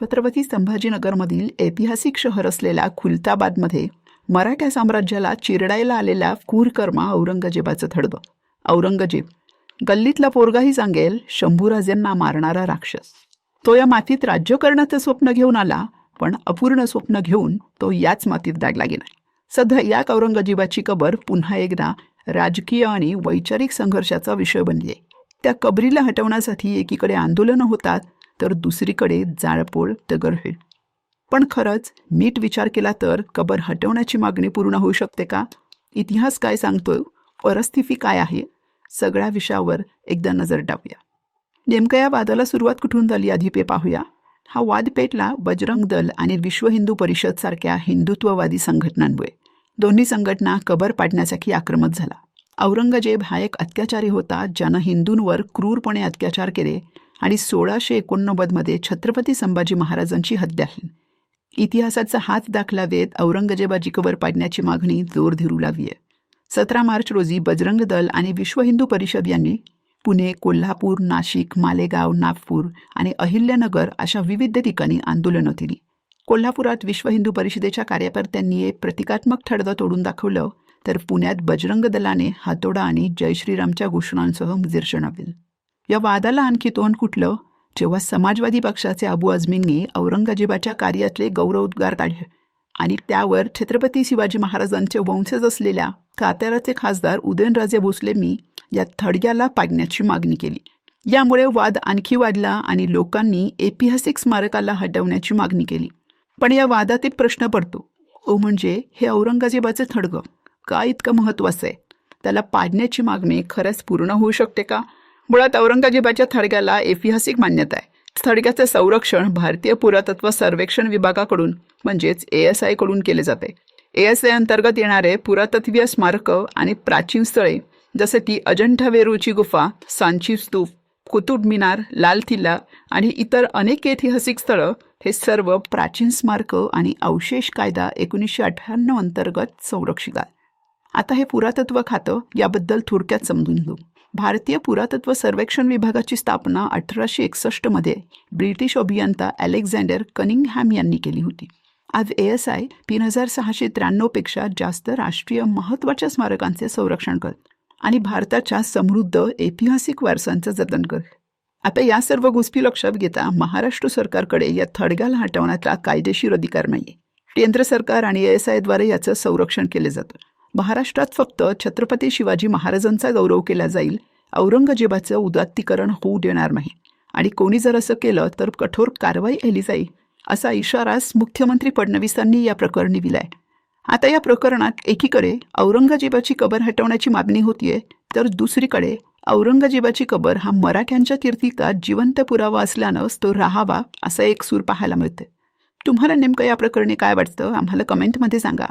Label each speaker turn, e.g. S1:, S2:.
S1: छत्रपती संभाजीनगरमधील ऐतिहासिक शहर असलेल्या खुलताबादमध्ये मराठा साम्राज्याला चिरडायला आलेल्या क्रूरकर्मा औरंगजेबाचं थडवं औरंगजेब गल्लीतला पोरगाही सांगेल शंभूराजेंना मारणारा राक्षस. तो या मातीत राज्य करण्याचं स्वप्न घेऊन आला पण अपूर्ण स्वप्न घेऊन तो याच मातीत दागला गेला. सध्या या औरंगजेबाची कबर पुन्हा एकदा राजकीय आणि वैचारिक संघर्षाचा विषय बनली त्या कबरीला हटवण्यासाठी एकीकडे आंदोलनं होतात तर दुसरीकडे जाळपोळ दगडफेड पण खरंच नीट विचार केला तर कबर हटवण्याची मागणी पूर्ण होऊ शकते का? इतिहास काय सांगतोय? परिस्थिती काय आहे? सगळ्या विषयावर एकदा नजर टाकूया. नेमकं या वादाला सुरुवात कुठून झाली आधी पे पाहूया. हा वाद पेटला बजरंग दल आणि विश्व हिंदू परिषद सारख्या हिंदुत्ववादी संघटनांमुळे. दोन्ही संघटना कबर पाडण्यासाठी आक्रमक झाला. औरंगजेब हा एक अत्याचारी होता ज्यानं हिंदूंवर क्रूरपणे अत्याचार केले. आणि सोळाशे एकोणनव्वदमध्ये छत्रपती संभाजी महाराजांची हत्या इतिहासाचा हात दाखला देत औरंगजेबाजी कवर पाडण्याची मागणी जोर धरू लागली आहे. सतरा मार्च रोजी बजरंग दल आणि विश्व हिंदू परिषद यांनी पुणे कोल्हापूर नाशिक मालेगाव नागपूर आणि अहिल्यानगर अशा विविध ठिकाणी आंदोलनं केली. कोल्हापुरात विश्व हिंदू परिषदेच्या कार्यकर्त्यांनी एक प्रतिकात्मक ठडगं तोडून दाखवलं तर पुण्यात बजरंग दलाने हातोडा आणि जय श्रीरामच्या घोषणांसह निदर्शना या वादाला आणखी तोंड कुठलं? जेव्हा समाजवादी पक्षाचे अबू आझमींनी औरंगजेबाच्या कार्यातले गौरवोद्गार काढले आणि त्यावर छत्रपती शिवाजी महाराजांचे वंशज असलेल्या काताराचे खासदार उदयनराजे भोसलेंनी या थडग्याला पाडण्याची मागणी केली. यामुळे वाद आणखी वाढला आणि लोकांनी ऐतिहासिक स्मारकाला हटवण्याची मागणी केली. पण या वादात एक प्रश्न पडतो ओ म्हणजे हे औरंगजेबाचं थडगं का इतकं महत्त्वाचं आहे? त्याला पाडण्याची मागणी खरंच पूर्ण होऊ शकते का? मुळात औरंगजेबाच्या थडग्याला ऐतिहासिक मान्यता आहे. थडग्याचे संरक्षण भारतीय पुरातत्व सर्वेक्षण विभागाकडून म्हणजेच ए एस आयकडून केले जाते. ए एस आय अंतर्गत येणारे पुरातत्वीय स्मारकं आणि प्राचीन स्थळे जसे की अजंठा वेरूळची गुफा सांची स्तूप कुतुब मिनार लाल किल्ला आणि इतर अनेक ऐतिहासिक स्थळं हे सर्व प्राचीन स्मारकं आणि अवशेष कायदा एकोणीसशे अठ्ठ्याण्णव अंतर्गत संरक्षित आहे आता हे पुरातत्व खातं याबद्दल थोडक्यात समजून घेऊ. भारतीय पुरातत्व सर्वेक्षण विभागाची स्थापना अठराशे एकसष्टमध्ये ब्रिटिश अभियंता अलेक्झांडर कनिंगहॅम यांनी केली होती. आज ए एस आय तीन हजार सहाशे त्र्याण्णवपेक्षा जास्त राष्ट्रीय महत्त्वाच्या स्मारकांचे संरक्षण करत आणि भारताच्या समृद्ध ऐतिहासिक वारसांचं जतन करत आता या सर्व गोष्टी लक्षात घेता महाराष्ट्र सरकारकडे या थडग्याला हटवण्याचा कायदेशीर अधिकार नाही केंद्र सरकार आणि एस आयद्वारे याचं संरक्षण केलं जातं. महाराष्ट्रात फक्त छत्रपती शिवाजी महाराजांचा गौरव केला जाईल औरंगजेबाचं उदात्तीकरण होऊ देणार नाही. आणि कोणी जर असं केलं तर कठोर कारवाई केली जाईल असा इशाराच मुख्यमंत्री फडणवीसांनी या प्रकरणी दिलाय. आता या प्रकरणात एकीकडे औरंगजेबाची कबर हटवण्याची मागणी होतीये तर दुसरीकडे औरंगजेबाची कबर हा मराठ्यांच्या तीर्थिकात जिवंत पुरावा असल्यानंच तो राहावा असा एक सूर पाहायला मिळते तुम्हाला नेमकं या प्रकरणी काय वाटतं आम्हाला कमेंटमध्ये सांगा.